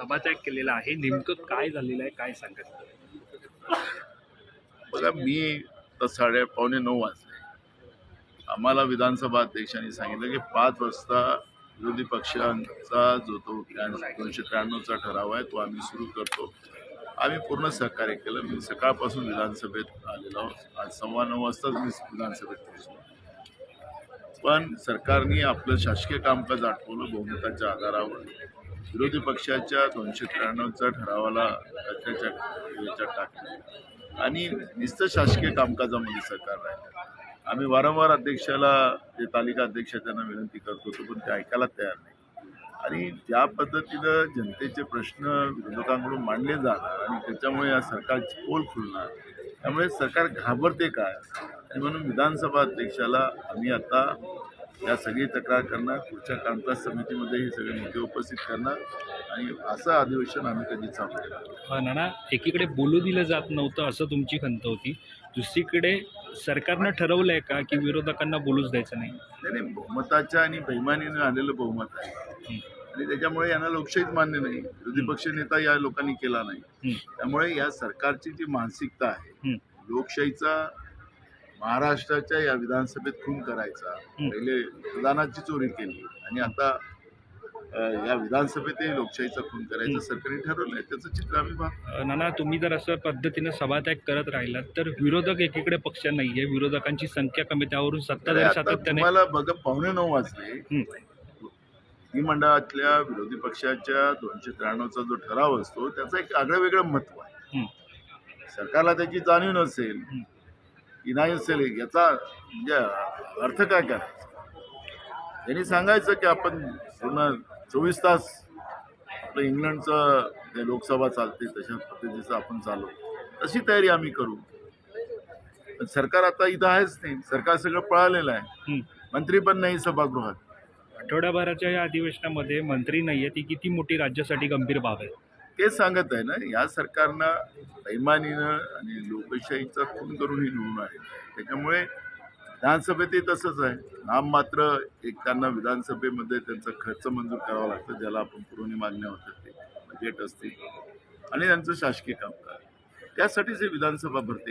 सभात्याग केलेला आहे. नेमकं काय झालेलं आहे काय सांगत बघा मी तर साडे पावणे नऊ वाजले. आम्हाला विधानसभा अध्यक्षांनी सांगितलं की पाच वाजता विरोधी पक्षांचा जो तो दोनशे त्र्याण्णवचा ठराव आहे तो आम्ही सुरू करतो. आम्ही पूर्ण सहकार्य केलं. मी सकाळपासून विधानसभेत आलेलो आहोत. आज सव्वा नऊ वाजताच मी विधानसभेत पोहोचलो. पण सरकारने आपलं शासकीय कामकाज आठवलं बहुमताच्या आधारावर. विरोधी पक्षाच्या दोनशे त्र्याण्णवच्या ठरावाला कचऱ्याच्या याच्यात टाकलं आणि निस्त शासकीय कामकाजामध्ये सरकार राहिलं. आम्ही वारंवार अध्यक्षाला ते तालिका अध्यक्ष त्यांना विनंती करत होतो पण ते ऐकायला तयार नाही. आणि ज्या पद्धतीनं जनतेचे प्रश्न विरोधकांकडून मांडले जाणार आणि त्याच्यामुळे या सरकारची पोल खुलणार. त्यामुळे सरकार घाबरते काय? आणि म्हणून विधानसभा अध्यक्षाला आम्ही आता या सगळी तक्रार करणार पुढच्या कामकाज समितीमध्ये हे सगळे मुद्दे उपस्थित करणार आणि असं अधिवेशन आम्ही कधी चालू केलं नाना एकीकडे बोलू दिलं जात नव्हतं असं तुमची खंत होती. दुसरीकडे सरकारनं ठरवलं आहे का की विरोधकांना बोलूच द्यायचं नाही? नाही नाही बहुमताच्या आणि बैमानीनं आलेलं बहुमत आहे. आणि त्याच्यामुळे यांना लोकशाहीच मान्य नाही. विरोधी पक्ष नेता या लोकांनी केला नाही. त्यामुळे या सरकारची जी मानसिकता आहे. लोकशाहीचा महाराष्ट्राच्या या विधानसभेत खून करायचा. पहिले प्रधानाची चोरी केली. आणि आता या विधानसभेतही लोकशाहीचा खून करायचं सरकारने ठरवलंय त्याचं चित्र आम्ही नाना तुम्ही जर असं पद्धतीनं सभात्याग करत राहिलात तर विरोधक एकीकडे पक्ष नाही आहे विरोधकांची संख्या कमी त्यावरून सत्ताधारी सातत्याने तुम्हाला बघा पावणे नऊ वाजले. हं, विधिमंडळातल्या विरोधी पक्षाच्या दोनशे त्र्याण्णवचा जो ठराव असतो त्याचं एक आगळं वेगळं महत्त्व आहे. सरकारला त्याची जाणीव नसेल नाही असेल याचा म्हणजे अर्थ काय करायचा त्यांनी सांगायचं की आपण पूर्ण चोवीस तास आपलं इंग्लंडचं जे लोकसभा चालते तशा पद्धतीचं आपण चालू. तशी तयारी आम्ही करू. पण सरकार आता इथं आहेच नाही. सरकार सगळं पळालेलं आहे. मंत्री पण नाही सभागृहात. आठवड्याभराच्या या अधिवेशनामध्ये मंत्री नाही आहे ती किती मोठी राज्यासाठी गंभीर बाब आहे. तेच सांगत आहे ना या सरकारनं बैमानीनं आणि लोकशाहीचा खून करून ही निवडून आहे. त्याच्यामुळे विधानसभेतही तसंच आहे. नाम मात्र एक त्यांना विधानसभेमध्ये त्यांचा खर्च मंजूर करावा लागतं ज्याला आपण पुरवणी मागण्या होतात ते बजेट असतील. आणि त्यांचं शासकीय कामकाज. त्यासाठीच हे विधानसभा भरते.